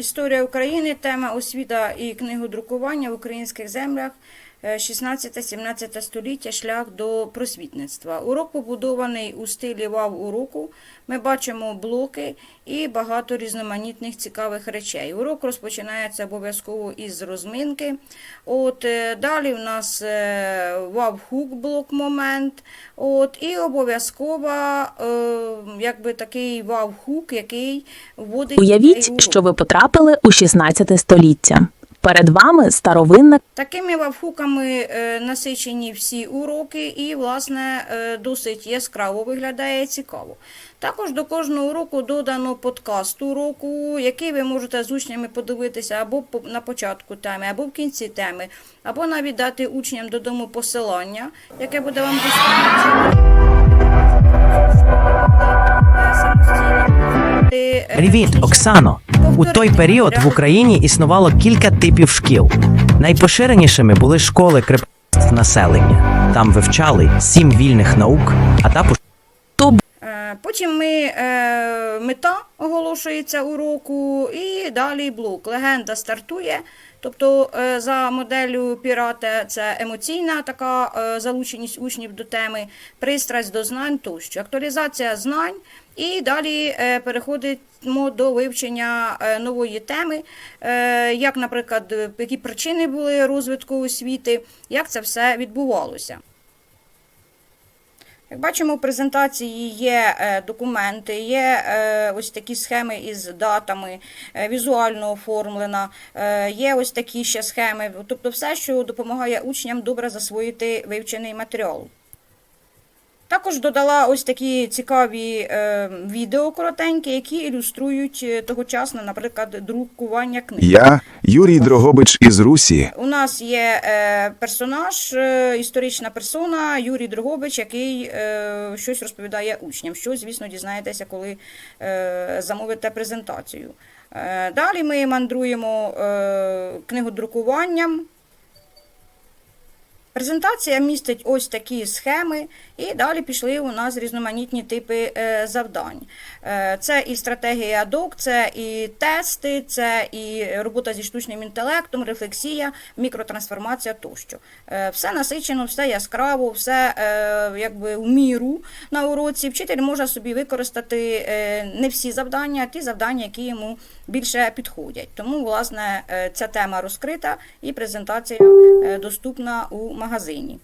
Історія України, тема освіта і книгодрукування в українських землях 16-17 століття, шлях до просвітництва. Урок побудований у стилі вав уроку. Ми бачимо блоки і багато різноманітних цікавих речей. Урок розпочинається обов'язково із розминки. От е, далі в нас е, вав-хук блок момент. От і обов'язково е, якби такий вав-хук, який вводить Уявіть, що ви потрапили у 16 століття. Перед вами старовинна Такими вавхуками е, насичені всі уроки і, власне, е, досить яскраво виглядає цікаво. Також до кожного уроку додано подкаст уроку, який ви можете з учнями подивитися або по- на початку теми, або в кінці теми, або навіть дати учням додому посилання, яке буде вам доступно. Привіт, Оксано. У той період в Україні існувало кілька типів шкіл. Найпоширенішими були школи крепостного населення. Там вивчали сім вільних наук, а також Е, Потім ми, е, мета оголошується уроку, і далі блок. Легенда стартує. Тобто, е, за моделлю пірата це емоційна така е, залученість учнів до теми, пристрасть до знань тощо. Актуалізація знань, і далі е, переходимо до вивчення нової теми, як, наприклад, які причини були розвитку освіти, як це все відбувалося. Як бачимо, в презентації є е, документи, є е, ось такі схеми із датами, е, візуально оформлена, є ось такі ще схеми, тобто все, що допомагає учням добре засвоїти вивчений матеріал. Також додала ось такі цікаві е, відео коротенькі, які ілюструють е, тогочасне, наприклад, друкування книг. Я Юрій Дрогобич із Русі. У нас є е, персонаж, е, історична персона Юрій Дрогобич, який е, щось розповідає учням. Що, звісно, дізнаєтеся, коли е, замовите презентацію. Е, далі ми мандруємо е, книгодрукуванням. Презентація містить ось такі схеми, і далі пішли у нас різноманітні типи е, завдань. Е, Це і стратегія ДОК, це і тести, це і робота зі штучним інтелектом, рефлексія, мікротрансформація тощо. Е, Все насичено, все яскраво, все якби в міру на уроці. Вчитель може собі використати не всі завдання, а ті завдання, які йому більше підходять. Тому, власне, ця тема розкрита і презентація доступна у магазині.